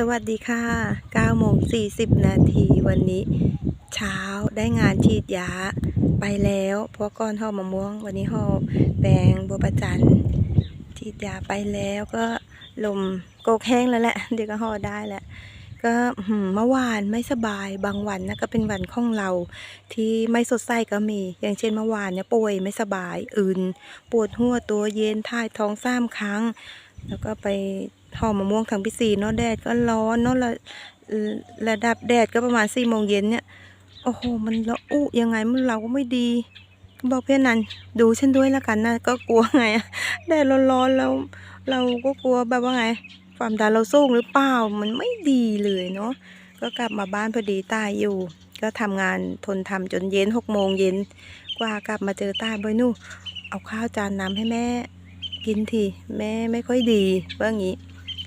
สวัสดีค่ะ9โมง40 นาทีวันนี้ เช้าได้งานฉีดยาไปแล้วเพราะก้อนห่อมะม่วง วันนี้ห่อแบงบัวประจันฉีดยาไปแล้วก็ลมโกกแห้งแล้วแหละ เดี๋ยวก็ห่อได้แหละ ก็เมื่อวานไม่สบายบางวันนะก็เป็นวันของเราที่ไม่สดใสก็มี อย่างเช่นเมื่อวานเนี่ยป่วยไม่สบายอื่น ปวดหัวตัวเย็นท่ายท้องสามครั้ง แล้วก็ไป ห่อมะม่วงทางพิซีเนาะแดดก็ร้อนเนาะระระดับแดดก็ประมาณสี่โมงเย็นเนี่ยโอ้โหมันละอุยังไงมันเราก็ไม่ดีบอกเพื่อนนันดูฉันด้วยและกันนะก็กลัวไงแดดร้อนๆแล้วเราก็กลัวแบบว่าไง ความดันเราสูงหรือเปล่ามันไม่ดีเลยเนาะก็กลับมาบ้านพอดีตายอยู่ ก็ทำงานทนทำจนเย็นหกโมงเย็นกว่ากลับมาเจอตาบอยนู่เอาข้าวจานน้ำให้แม่กินทีแม่ไม่ค่อยดีว่างี้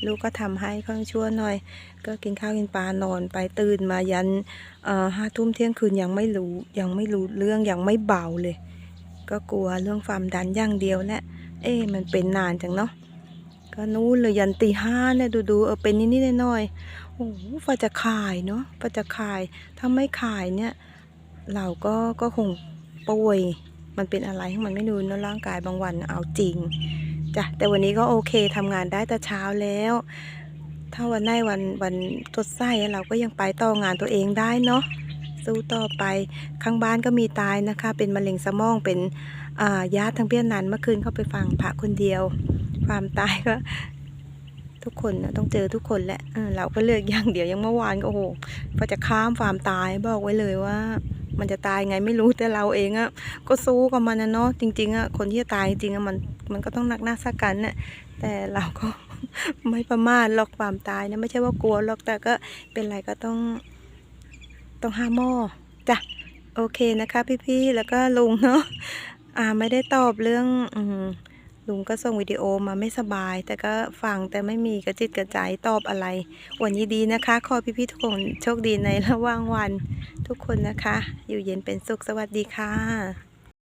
ลูกก็ทำให้ข้างชั่วหน่อย ก็กินข้าวกินปลานอนไปตื่นมายันห้าทุ่มเที่ยงคืนยังไม่รู้ยังไม่รู้เรื่องยังไม่เบาเลย ก็กลัวเรื่องความดันอย่างเดียวแหละเอ๊ะมันเป็นนานจังเนาะก็นู้นเลยยันตีห้าเนี่ยดูดูๆเออเป็นนิดๆหน่อยๆโอ้โหฟ้าจะขายเนาะฟ้าจะขายถ้าไม่ขายเนี่ยเราก็ก็คงป่วยมันเป็นอะไรที่มันไม่รู้เนอะร่างกายบางวันเอาจริง จ้ะแต่วันนี้ก็โอเคทำงานได้แต่เช้าแล้ว ถ้าวันไหนวันวันสดใสเราก็ยังไปต่องานตัวเองได้เนาะสู้ต่อไปข้างบ้านก็มีตายนะคะ เป็นมะเร็งสมองเป็นอ่าญาติทางเพี้ยนนันเมื่อคืนเข้าไปฟังพระคนเดียว ความตายก็ทุกคนนะต้องเจอทุกคนแหละเราก็เลือกอย่างเดียวยังเมื่อวานก็โอ้โหพอจะข้ามความตายบอกไว้เลยว่า มันจะตายไงไม่รู้แต่เราเองอะก็สู้กับมันนะเนาะจริงๆอะคนที่จะตายจริงๆอะมันมันก็ต้องนักหน้าสักกันน่ะแต่เราก็ไม่ประมาทหรอกความตายนะไม่ใช่ว่ากลัวหรอกแต่ก็เป็นไรก็ต้องต้องห้าหม้อจ้ะโอเคนะคะ พี่ๆแล้วก็ลุงเนาะอ่าไม่ได้ตอบเรื่องอืม ลุงก็ส่งวิดีโอมาไม่สบาย แต่ก็ฟังแต่ไม่มีกระจิตกระใจตอบอะไร วันนี้ดีนะคะ ขอพี่ๆทุกคนโชคดีในระหว่างวัน ทุกคนนะคะ อยู่เย็นเป็นสุขสวัสดีค่ะ